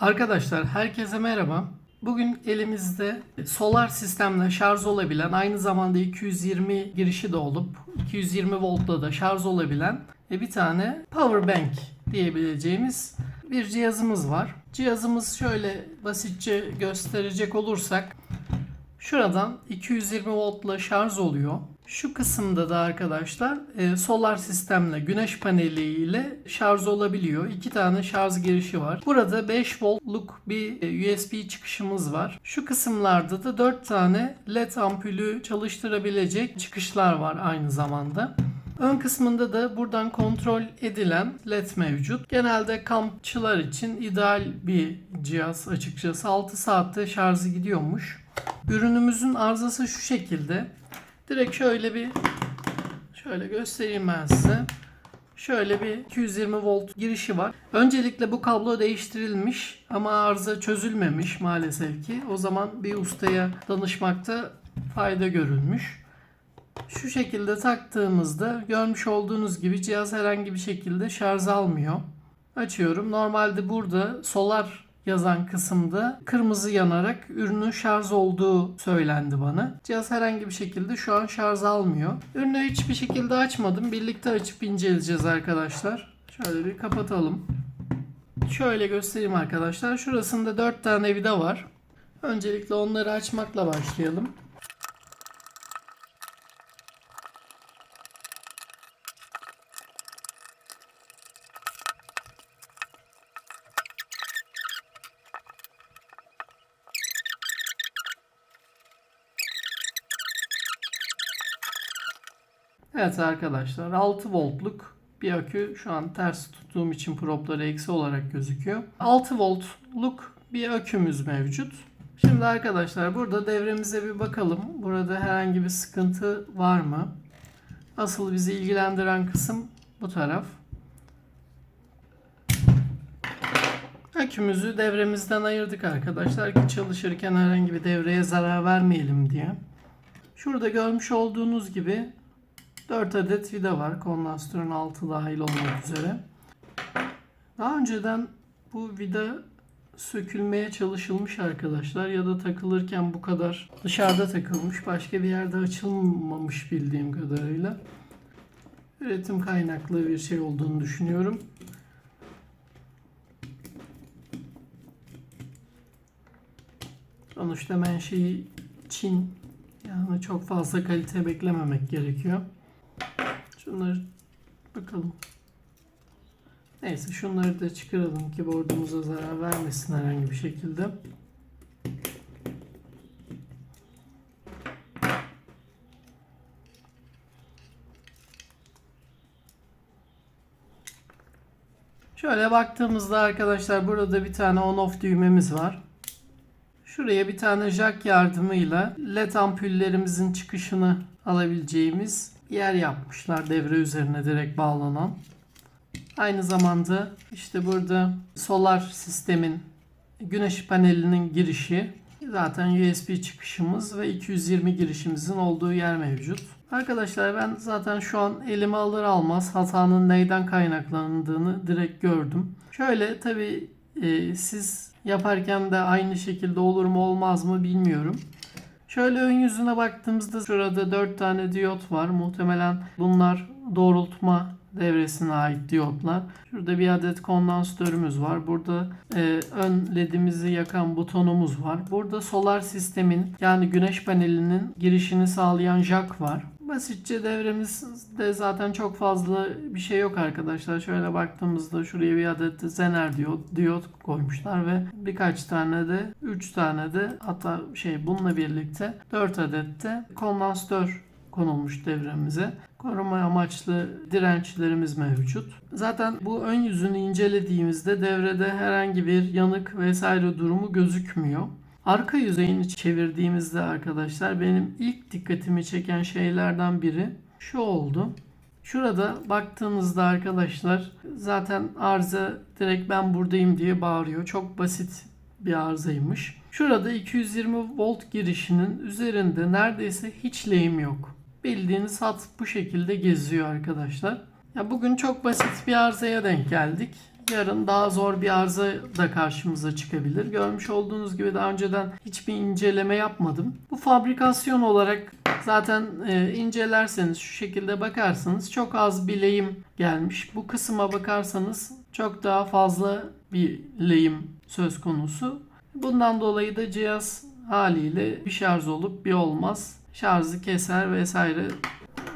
Arkadaşlar herkese merhaba. Bugün elimizde solar sistemle şarj olabilen aynı zamanda 220 girişi de olup 220 voltla da şarj olabilen e, bir tane power bank diyebileceğimiz bir cihazımız var. Cihazımız şöyle basitçe gösterecek olursak Şuradan 220 voltla şarj oluyor. Şu kısımda da arkadaşlar e, solar sistemle güneş paneli ile şarj olabiliyor. İki tane şarj girişi var. Burada 5 voltluk bir e, USB çıkışımız var. Şu kısımlarda da 4 tane led ampulü çalıştırabilecek çıkışlar var aynı zamanda. Ön kısmında da buradan kontrol edilen led mevcut. Genelde kampçılar için ideal bir cihaz açıkçası. 6 saatte şarjı gidiyormuş. Ürünümüzün arızası şu şekilde. Direkt şöyle bir şöyle göstereyim ben size. Şöyle bir 220 volt girişi var. Öncelikle bu kablo değiştirilmiş ama arıza çözülmemiş maalesef ki. O zaman bir ustaya danışmakta fayda görülmüş. Şu şekilde taktığımızda görmüş olduğunuz gibi cihaz herhangi bir şekilde şarj almıyor. Açıyorum. Normalde burada solar yazan kısımda kırmızı yanarak ürünün şarj olduğu söylendi bana. Cihaz herhangi bir şekilde şu an şarj almıyor. Ürünü hiçbir şekilde açmadım. Birlikte açıp inceleyeceğiz arkadaşlar. Şöyle bir kapatalım. Şöyle göstereyim arkadaşlar. Şurasında 4 tane vida var. Öncelikle onları açmakla başlayalım. Evet arkadaşlar 6 voltluk bir akü şu an ters tuttuğum için propları eksi olarak gözüküyor. 6 voltluk bir akümüz mevcut. Şimdi arkadaşlar burada devremize bir bakalım. Burada herhangi bir sıkıntı var mı? Asıl bizi ilgilendiren kısım bu taraf. Akümüzü devremizden ayırdık arkadaşlar ki çalışırken herhangi bir devreye zarar vermeyelim diye. Şurada görmüş olduğunuz gibi 4 adet vida var. Kondansatörün altı dahil olmak üzere. Daha önceden bu vida sökülmeye çalışılmış arkadaşlar ya da takılırken bu kadar dışarıda takılmış başka bir yerde açılmamış bildiğim kadarıyla üretim kaynaklı bir şey olduğunu düşünüyorum. Sonuçta menşei Çin yani çok fazla kalite beklememek gerekiyor. Şunları bakalım. Neyse şunları da çıkaralım ki bordumuza zarar vermesin herhangi bir şekilde. Şöyle baktığımızda arkadaşlar burada bir tane on off düğmemiz var. Şuraya bir tane jack yardımıyla led ampullerimizin çıkışını alabileceğimiz yer yapmışlar devre üzerine direkt bağlanan. Aynı zamanda işte burada solar sistemin güneş panelinin girişi zaten USB çıkışımız ve 220 girişimizin olduğu yer mevcut. Arkadaşlar ben zaten şu an elime alır almaz hatanın neyden kaynaklandığını direkt gördüm. Şöyle tabi e, siz yaparken de aynı şekilde olur mu olmaz mı bilmiyorum. Şöyle ön yüzüne baktığımızda şurada 4 tane diyot var. Muhtemelen bunlar doğrultma devresine ait diyotlar. Şurada bir adet kondansatörümüz var. Burada e, ön ledimizi yakan butonumuz var. Burada solar sistemin yani güneş panelinin girişini sağlayan jack var. Basitçe devremizde zaten çok fazla bir şey yok arkadaşlar. Şöyle baktığımızda şuraya bir adet de Zener diyot, diyot koymuşlar ve birkaç tane de 3 tane de hatta şey bununla birlikte 4 adet de kondansatör konulmuş devremize. Koruma amaçlı dirençlerimiz mevcut. Zaten bu ön yüzünü incelediğimizde devrede herhangi bir yanık vesaire durumu gözükmüyor. Arka yüzeyini çevirdiğimizde arkadaşlar benim ilk dikkatimi çeken şeylerden biri şu oldu. Şurada baktığınızda arkadaşlar zaten arıza direkt ben buradayım diye bağırıyor. Çok basit bir arızaymış. Şurada 220 volt girişinin üzerinde neredeyse hiç lehim yok. Bildiğiniz hat bu şekilde geziyor arkadaşlar. Ya bugün çok basit bir arızaya denk geldik. Yarın daha zor bir arıza da karşımıza çıkabilir. Görmüş olduğunuz gibi daha önceden hiçbir inceleme yapmadım. Bu fabrikasyon olarak zaten e, incelerseniz şu şekilde bakarsanız çok az bir lehim gelmiş. Bu kısma bakarsanız çok daha fazla bir lehim söz konusu. Bundan dolayı da cihaz haliyle bir şarj olup bir olmaz. Şarjı keser vesaire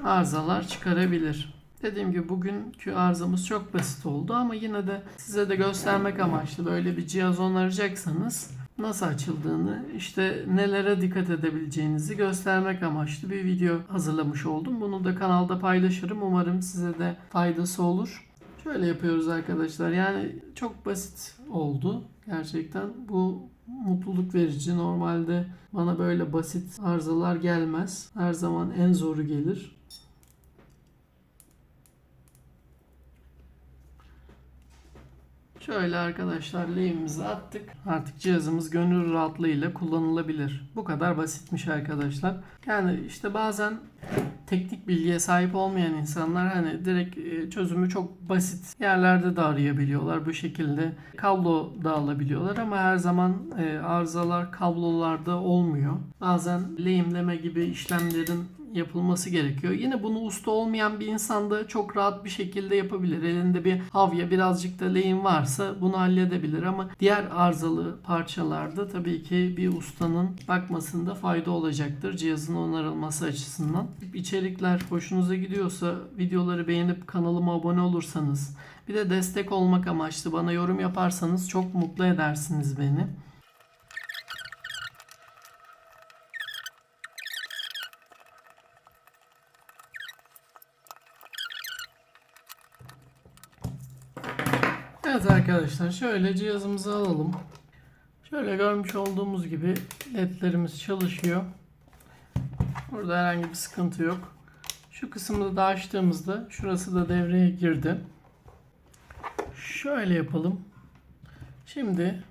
arızalar çıkarabilir. Dediğim gibi bugünkü arızamız çok basit oldu ama yine de size de göstermek amaçlı böyle bir cihaz onaracaksanız nasıl açıldığını işte nelere dikkat edebileceğinizi göstermek amaçlı bir video hazırlamış oldum. Bunu da kanalda paylaşırım. Umarım size de faydası olur. Şöyle yapıyoruz arkadaşlar. Yani çok basit oldu. Gerçekten bu mutluluk verici. Normalde bana böyle basit arızalar gelmez. Her zaman en zoru gelir. Şöyle arkadaşlar lehimizi attık. Artık cihazımız gönül rahatlığıyla kullanılabilir. Bu kadar basitmiş arkadaşlar. Yani işte bazen teknik bilgiye sahip olmayan insanlar hani direkt e, çözümü çok basit yerlerde de arayabiliyorlar. Bu şekilde kablo da alabiliyorlar ama her zaman e, arızalar kablolarda olmuyor. Bazen lehimleme gibi işlemlerin yapılması gerekiyor. Yine bunu usta olmayan bir insan da çok rahat bir şekilde yapabilir. Elinde bir havya birazcık da lehim varsa bunu halledebilir ama diğer arızalı parçalarda tabii ki bir ustanın bakmasında fayda olacaktır cihazın onarılması açısından. İçerikler hoşunuza gidiyorsa videoları beğenip kanalıma abone olursanız bir de destek olmak amaçlı bana yorum yaparsanız çok mutlu edersiniz beni. Evet arkadaşlar şöyle cihazımızı alalım. Şöyle görmüş olduğumuz gibi ledlerimiz çalışıyor. Burada herhangi bir sıkıntı yok. Şu kısmını da açtığımızda şurası da devreye girdi. Şöyle yapalım. Şimdi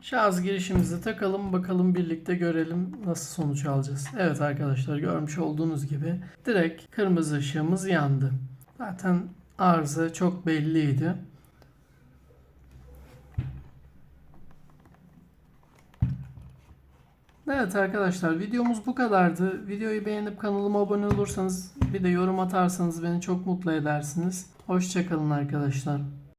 şarj girişimizi takalım bakalım birlikte görelim nasıl sonuç alacağız. Evet arkadaşlar görmüş olduğunuz gibi direkt kırmızı ışığımız yandı. Zaten arıza çok belliydi. Evet arkadaşlar videomuz bu kadardı. Videoyu beğenip kanalıma abone olursanız bir de yorum atarsanız beni çok mutlu edersiniz. Hoşçakalın arkadaşlar.